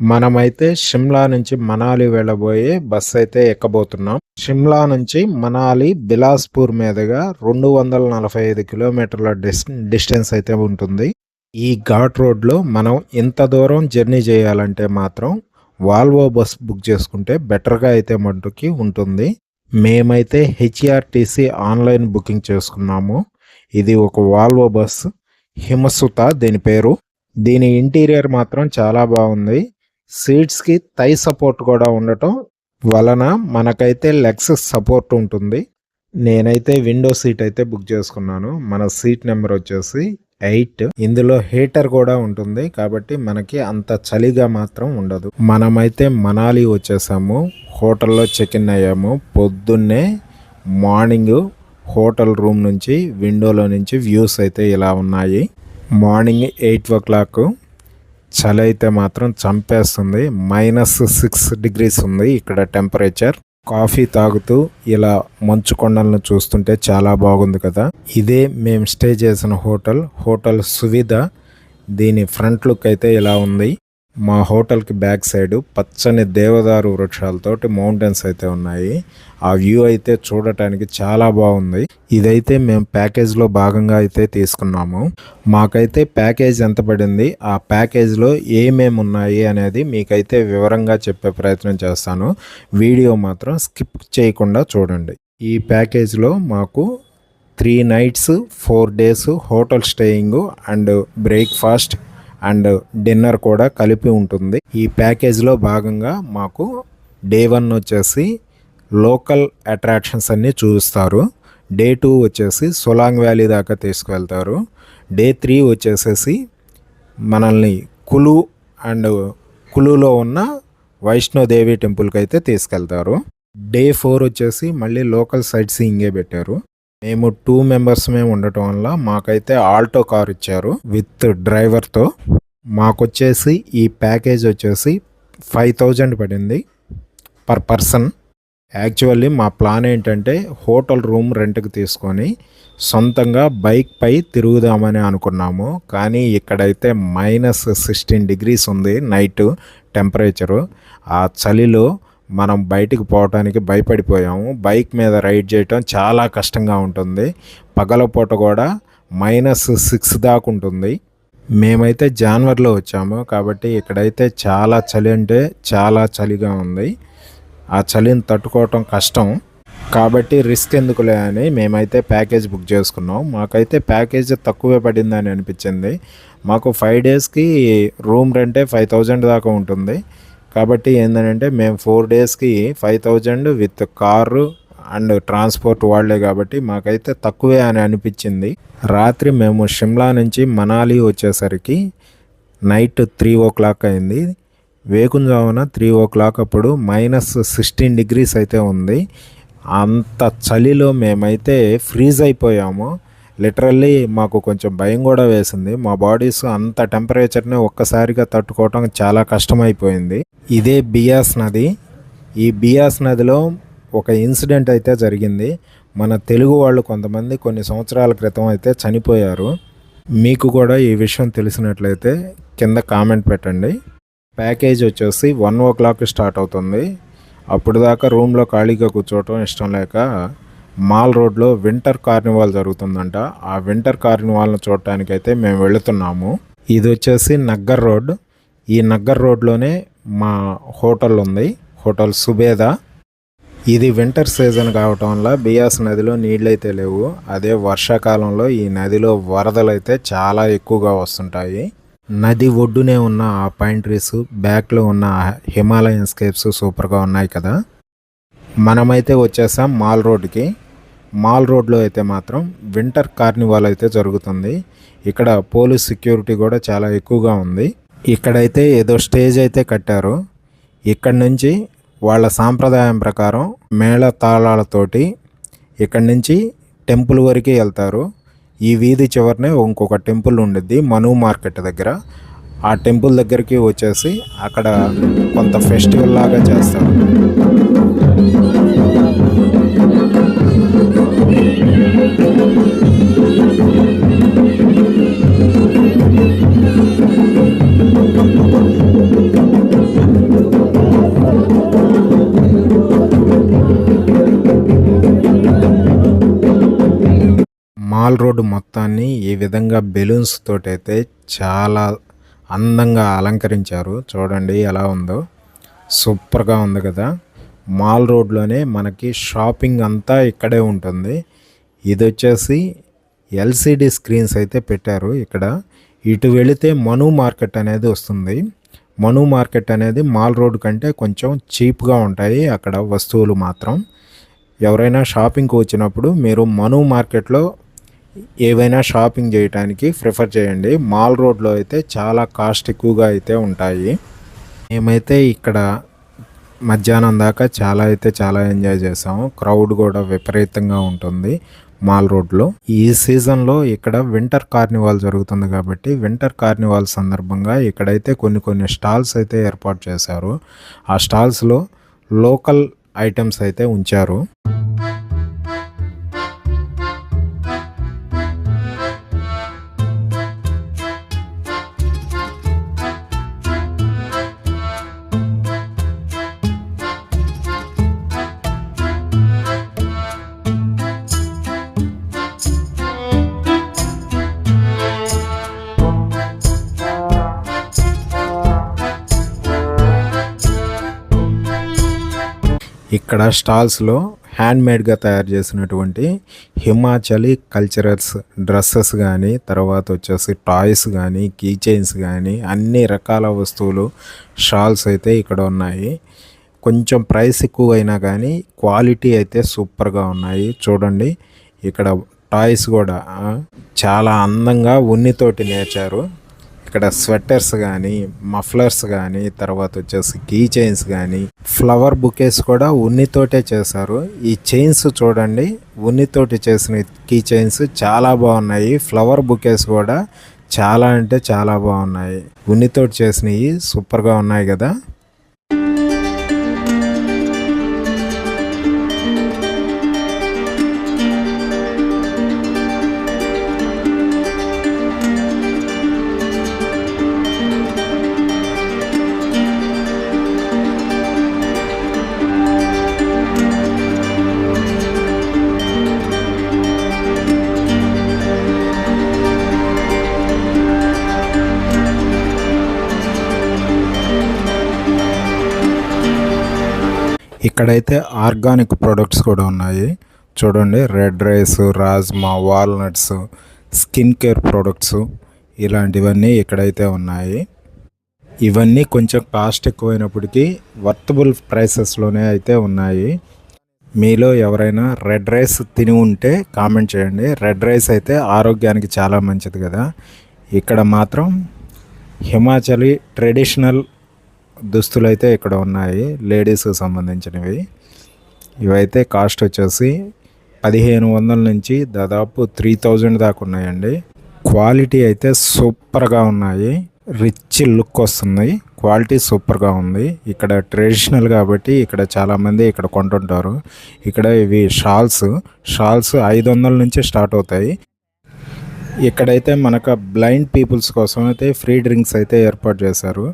మనమైతే షిమ్లా నుంచి మనాలి వెళ్ళబోయే బస్ అయితే ఎక్కబోతున్నాం. షిమ్లా నుంచి మనాలి బిలాస్పూర్ మీదుగా రెండు వందల నలభై ఐదు కిలోమీటర్ల డిస్ డిస్టెన్స్ అయితే ఉంటుంది. ఈ ఘాట్ రోడ్లో మనం ఇంత దూరం జర్నీ చేయాలంటే మాత్రం వాల్వో బస్ బుక్ చేసుకుంటే బెటర్గా అయితే మటుకి ఉంటుంది. మేమైతే హెచ్ఆర్టీసీ ఆన్లైన్ బుకింగ్ చేసుకున్నాము. ఇది ఒక వాల్వో బస్. హిమసుత దీని పేరు. దీని ఇంటీరియర్ మాత్రం చాలా బాగుంది. సీట్స్కి థై సపోర్ట్ కూడా ఉండటం వలన మనకైతే లెగ్స్ సపోర్ట్ ఉంటుంది. నేనైతే విండో సీట్ అయితే బుక్ చేసుకున్నాను. మన సీట్ నెంబర్ వచ్చేసి ఎయిట్. ఇందులో హీటర్ కూడా ఉంటుంది కాబట్టి మనకి అంత చలిగా మాత్రం ఉండదు. మనమైతే మనాలి వచ్చేసాము. హోటల్లో చెక్ ఇన్ అయ్యాము. పొద్దున్నే మార్నింగ్ హోటల్ రూమ్ నుంచి విండోలో నుంచి వ్యూస్ అయితే ఇలా ఉన్నాయి. మార్నింగ్ ఎయిట్ ఓ క్లాక్ చలి అయితే మాత్రం చంపేస్తుంది. మైనస్ సిక్స్ డిగ్రీస్ ఉంది ఇక్కడ టెంపరేచర్ కాఫీ తాగుతూ ఇలా మంచు కొండలను చూస్తుంటే చాలా బాగుంది కదా. ఇదే మేము స్టే చేసిన హోటల్ హోటల్ సువిధ. దీని ఫ్రంట్ లుక్ అయితే ఇలా ఉంది. మా హోటల్కి బ్యాక్ సైడ్ పచ్చని దేవదారు వృక్షాలతోటి మౌంటైన్స్ అయితే ఉన్నాయి. ఆ వ్యూ అయితే చూడటానికి చాలా బాగుంది. ఇదైతే మేము ప్యాకేజ్లో భాగంగా అయితే తీసుకున్నాము. మాకైతే ప్యాకేజ్ ఎంత పడింది ఆ ప్యాకేజ్లో ఏమేమి ఉన్నాయి అనేది మీకైతే వివరంగా చెప్పే ప్రయత్నం చేస్తాను. వీడియో మాత్రం స్కిప్ చేయకుండా చూడండి. ఈ ప్యాకేజ్లో మాకు three nights four days hotel staying and breakfast and dinner కూడా కలిపి ఉంటుంది. ఈ ప్యాకేజ్లో భాగంగా మాకు డే వన్ వచ్చేసి లోకల్ అట్రాక్షన్స్ అన్నీ చూపిస్తారు. డే టూ వచ్చేసి సొలాంగ్ వ్యాలీ దాకా తీసుకువెళ్తారు. డే త్రీ వచ్చేసేసి మనల్ని కులు అండ్ కులులో ఉన్న వైష్ణోదేవి టెంపుల్కి అయితే తీసుకెళ్తారు. డే ఫోర్ వచ్చేసి మళ్ళీ లోకల్ సైట్ సీయింగే పెట్టారు. మేము టూ మెంబర్స్ మేము ఉండటం వల్ల మాకైతే ఆల్టో కార్ ఇచ్చారు విత్ డ్రైవర్తో మాకొచ్చేసి ఈ ప్యాకేజ్ వచ్చేసి ఫైవ్ థౌజండ్ పడింది పర్ పర్సన్ యాక్చువల్లీ మా ప్లాన్ ఏంటంటే హోటల్ రూమ్ రెంట్కి తీసుకొని సొంతంగా బైక్ పై తిరుగుదామని అనుకున్నాము. కానీ ఇక్కడైతే మైనస్ సిక్స్టీన్ డిగ్రీస్ ఉంది నైట్ టెంపరేచరు ఆ చలిలో మనం బయటికి పోవటానికి భయపడిపోయాము. బైక్ మీద రైడ్ చేయటం చాలా కష్టంగా ఉంటుంది. పగలపూట కూడా మైనస్ సిక్స్ దాకా ఉంటుంది. మేమైతే జాన్వర్లో వచ్చాము. కాబట్టి ఇక్కడైతే చాలా చలి అంటే చాలా చలిగా ఉంది. ఆ చలిని తట్టుకోవటం కష్టం. కాబట్టి రిస్క్ ఎందుకులే అని మేమైతే ప్యాకేజ్ బుక్ చేసుకున్నాం. మాకైతే ప్యాకేజ్ తక్కువే పడిందని అనిపించింది. మాకు ఫైవ్ డేస్కి రూమ్ రెంటే ఫైవ్ థౌజండ్ దాకా ఉంటుంది. కాబట్టి ఏంటంటే మేము ఫోర్ డేస్కి five thousand with car and transport వాళ్ళే కాబట్టి మాకైతే తక్కువే అని అనిపించింది. రాత్రి మేము షిమ్లా నుంచి మనాలి వచ్చేసరికి నైట్ త్రీ ఓ క్లాక్ అయింది. వేకుంజామున త్రీ ఓ క్లాక్ అప్పుడు మైనస్ సిక్స్టీన్ డిగ్రీస్ అయితే ఉంది. అంత చలిలో మేమైతే ఫ్రీజ్ అయిపోయాము. లిటరల్లీ మాకు కొంచెం భయం కూడా వేసింది. మా బాడీస్ అంత టెంపరేచర్ని ఒక్కసారిగా తట్టుకోవటం చాలా కష్టమైపోయింది. ఇదే బియాస్ నది. ఈ బియాస్ నదిలో ఒక ఇన్సిడెంట్ అయితే జరిగింది. మన తెలుగు వాళ్ళు కొంతమంది కొన్ని సంవత్సరాల క్రితం అయితే చనిపోయారు. మీకు కూడా ఈ విషయం తెలిసినట్లయితే కింద కామెంట్ పెట్టండి. ప్యాకేజ్ వచ్చేసి వన్ ఓ క్లాక్ స్టార్ట్ అవుతుంది. అప్పుడు దాకా రూమ్లో ఖాళీగా కూర్చోవటం ఇష్టం లేక మాల్ రోడ్లో వింటర్ కార్నివాల్ జరుగుతుందంట. ఆ వింటర్ కార్నివాల్ను చూడటానికి అయితే మేము వెళుతున్నాము. ఇది వచ్చేసి నగ్గర్ రోడ్. ఈ నగ్గర్ రోడ్లోనే మా హోటల్ ఉంది. హోటల్ సుబేదా. ఇది వింటర్ సీజన్ కావటం వల్ల బియాస్ నదిలో నీళ్ళైతే లేవు. అదే వర్షాకాలంలో ఈ నదిలో వరదలు అయితే చాలా ఎక్కువగా వస్తుంటాయి. నది ఒడ్డునే ఉన్న ఆ పైన్ ట్రీస్ బ్యాక్లో ఉన్న హిమాలయన్ స్కేప్స్ సూపర్గా ఉన్నాయి కదా. మనమైతే వచ్చేసాం మాల్ రోడ్కి. మాల్ రోడ్లో అయితే మాత్రం వింటర్ కార్నివాల్ అయితే జరుగుతుంది. ఇక్కడ పోలీస్ సెక్యూరిటీ కూడా చాలా ఎక్కువగా ఉంది. ఇక్కడైతే ఏదో స్టేజ్ అయితే కట్టారు. ఇక్కడ నుంచి వాళ్ళ సాంప్రదాయం ప్రకారం మేళ తాళాలతోటి ఇక్కడి నుంచి టెంపుల్ వరకు వెళ్తారు. ఈ వీధి చివరనే ఇంకొక టెంపుల్ ఉండిద్ది మను మార్కెట్ దగ్గర. ఆ టెంపుల్ దగ్గరికి వచ్చేసి అక్కడ కొంత ఫెస్టివల్ లాగా చేస్తారు. మాల్ రోడ్డు మొత్తాన్ని ఈ విధంగా బెలూన్స్ తోటైతే చాలా అందంగా అలంకరించారు. చూడండి ఎలా ఉందో. సూపర్గా ఉంది కదా. మాల్ రోడ్లోనే మనకి షాపింగ్ అంతా ఇక్కడే ఉంటుంది. ఇది వచ్చేసి ఎల్సిడి స్క్రీన్స్ అయితే పెట్టారు ఇక్కడ. ఇటు వెళితే మను మార్కెట్ అనేది వస్తుంది. మను మార్కెట్ అనేది మాల్ రోడ్ కంటే కొంచెం చీప్గా ఉంటాయి అక్కడ వస్తువులు మాత్రం. ఎవరైనా షాపింగ్కి వచ్చినప్పుడు మీరు మను మార్కెట్లో ఏవైనా షాపింగ్ చేయడానికి ప్రిఫర్ చేయండి. మాల్ రోడ్లో అయితే చాలా కాస్ట్ ఎక్కువగా అయితే ఉంటాయి. మేమైతే ఇక్కడ మధ్యాహ్నం దాకా చాలా అయితే చాలా ఎంజాయ్ చేసాము. క్రౌడ్ కూడా విపరీతంగా ఉంటుంది మాల్ రోడ్లో. ఈ సీజన్లో ఇక్కడ వింటర్ కార్నివాల్ జరుగుతుంది కాబట్టి వింటర్ కార్నివాల్ సందర్భంగా ఇక్కడైతే కొన్ని కొన్ని స్టాల్స్ అయితే ఏర్పాటు చేశారు. ఆ స్టాల్స్లో లోకల్ ఐటమ్స్ అయితే ఉంచారు. ఇక్కడ స్టాల్స్లో హ్యాండ్మేడ్గా తయారు చేసినటువంటి హిమాచలీ కల్చరల్స్ డ్రెస్సెస్ కానీ తర్వాత వచ్చేసి టాయ్స్ కానీ కీ చైన్స్ కానీ అన్ని రకాల వస్తువులు షాల్స్ అయితే ఇక్కడ ఉన్నాయి. కొంచెం ప్రైస్ ఎక్కువ అయినా కానీ క్వాలిటీ అయితే సూపర్గా ఉన్నాయి. చూడండి ఇక్కడ టాయ్స్ కూడా చాలా అందంగా ఉన్నితోటి నేర్చారు. ఇక్కడ స్వెటర్స్ కానీ మఫ్లర్స్ కానీ తర్వాత వచ్చేసి కీ చైన్స్ కానీ ఫ్లవర్ బుకేస్ కూడా ఉన్నితోటే చేశారు. ఈ చైన్స్ చూడండి ఉన్నితోటి చేసిన కీ చైన్స్ చాలా బాగున్నాయి. ఫ్లవర్ బుకేస్ కూడా చాలా అంటే చాలా బాగున్నాయి. ఉన్నితోటి చేసినవి సూపర్గా ఉన్నాయి కదా. ఇక్కడైతే ఆర్గానిక్ ప్రొడక్ట్స్ కూడా ఉన్నాయి. చూడండి red rice rajma walnuts skin care products ఇలాంటివన్నీ ఇక్కడైతే ఉన్నాయి. ఇవన్నీ కొంచెం కాస్ట్ ఎక్కువైనప్పటికీ వర్తబుల్ ప్రైసెస్లోనే అయితే ఉన్నాయి. మీలో ఎవరైనా రెడ్ రైస్ తిని ఉంటే కామెంట్ చేయండి. రెడ్ రైస్ అయితే ఆరోగ్యానికి చాలా మంచిది కదా. ఇక్కడ మాత్రం హిమాచలీ ట్రెడిషనల్ దుస్తులు అయితే ఇక్కడ ఉన్నాయి లేడీస్కి సంబంధించినవి. ఇవైతే కాస్ట్ వచ్చేసి పదిహేను వందల నుంచి దాదాపు త్రీ థౌజండ్ దాకా ఉన్నాయండి. క్వాలిటీ అయితే సూపర్గా ఉన్నాయి రిచ్ లుక్ వస్తుంది క్వాలిటీ సూపర్గా ఉంది. ఇక్కడ ట్రెడిషనల్ కాబట్టి ఇక్కడ చాలామంది ఇక్కడ కొంటుంటారు. ఇక్కడ ఇవి షాల్స్ షాల్స్ ఐదు వందల నుంచి స్టార్ట్ అవుతాయి. ఇక్కడైతే మనకు బ్లైండ్ పీపుల్స్ కోసం అయితే ఫ్రీ డ్రింక్స్ అయితే ఏర్పాటు చేశారు.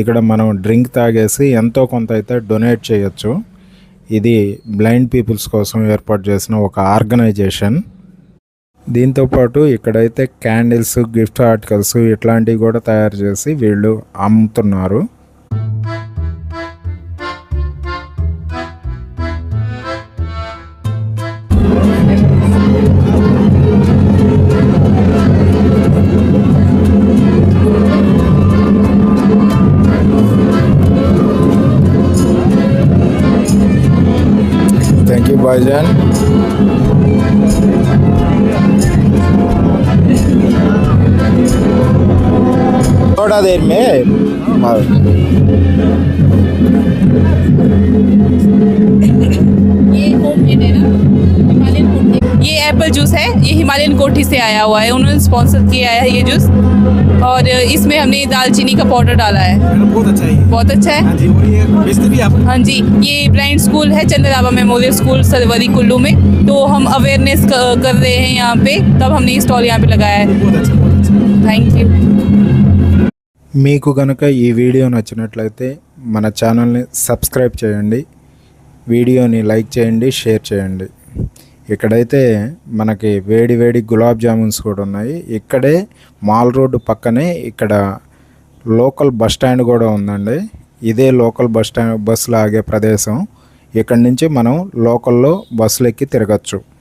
ఇక్కడ మనం డ్రింక్ తాగేసి ఎంతో కొంత అయితే డొనేట్ చేయొచ్చు. ఇది బ్లైండ్ పీపుల్స్ కోసం ఏర్పాటు చేసిన ఒక ఆర్గనైజేషన్. దీంతోపాటు ఇక్కడైతే క్యాండిల్స్ గిఫ్ట్ ఆర్టికల్స్ ఇట్లాంటివి కూడా తయారు చేసి వీళ్ళు అమ్ముతున్నారు. Azerbaiyán. Hora de irme. Madre. Juice है ये हिमालयन कोठी से आया हुआ है उन्होंने स्पॉन्सर किया है ये जूस और इसमें हमने दालचीनी का पाउडर डाला है मैडम बहुत अच्छा है ये। बहुत अच्छा है हाँ जी और ये बेचते भी आप हाँ जी ये ब्लाइंड स्कूल है चंद्राबा मेमोरियल स्कूल सरवरी कुल्लू में तो हम अवेयरनेस कर रहे हैं यहाँ पे तब हमने स्टॉल यहाँ पे लगाया है बहुत अच्छा बहुत अच्छा थैंक यू మీకు కనుక ఈ వీడియో నచ్చినట్లయితే మన ఛానల్ని సబ్స్క్రైబ్ చేయండి వీడియోని లైక్ చేయండి షేర్ చేయండి ఇక్కడైతే మనకి వేడి వేడి గులాబ్ జామున్స్ కూడా ఉన్నాయి. ఇక్కడే మాల్ రోడ్డు పక్కనే ఇక్కడ లోకల్ బస్ స్టాండ్ కూడా ఉందండి. ఇదే లోకల్ బస్ స్టాండ్ బస్సులు ఆగే ప్రదేశం. ఇక్కడ నుంచి మనం లోకల్లో బస్సులు ఎక్కి తిరగచ్చు.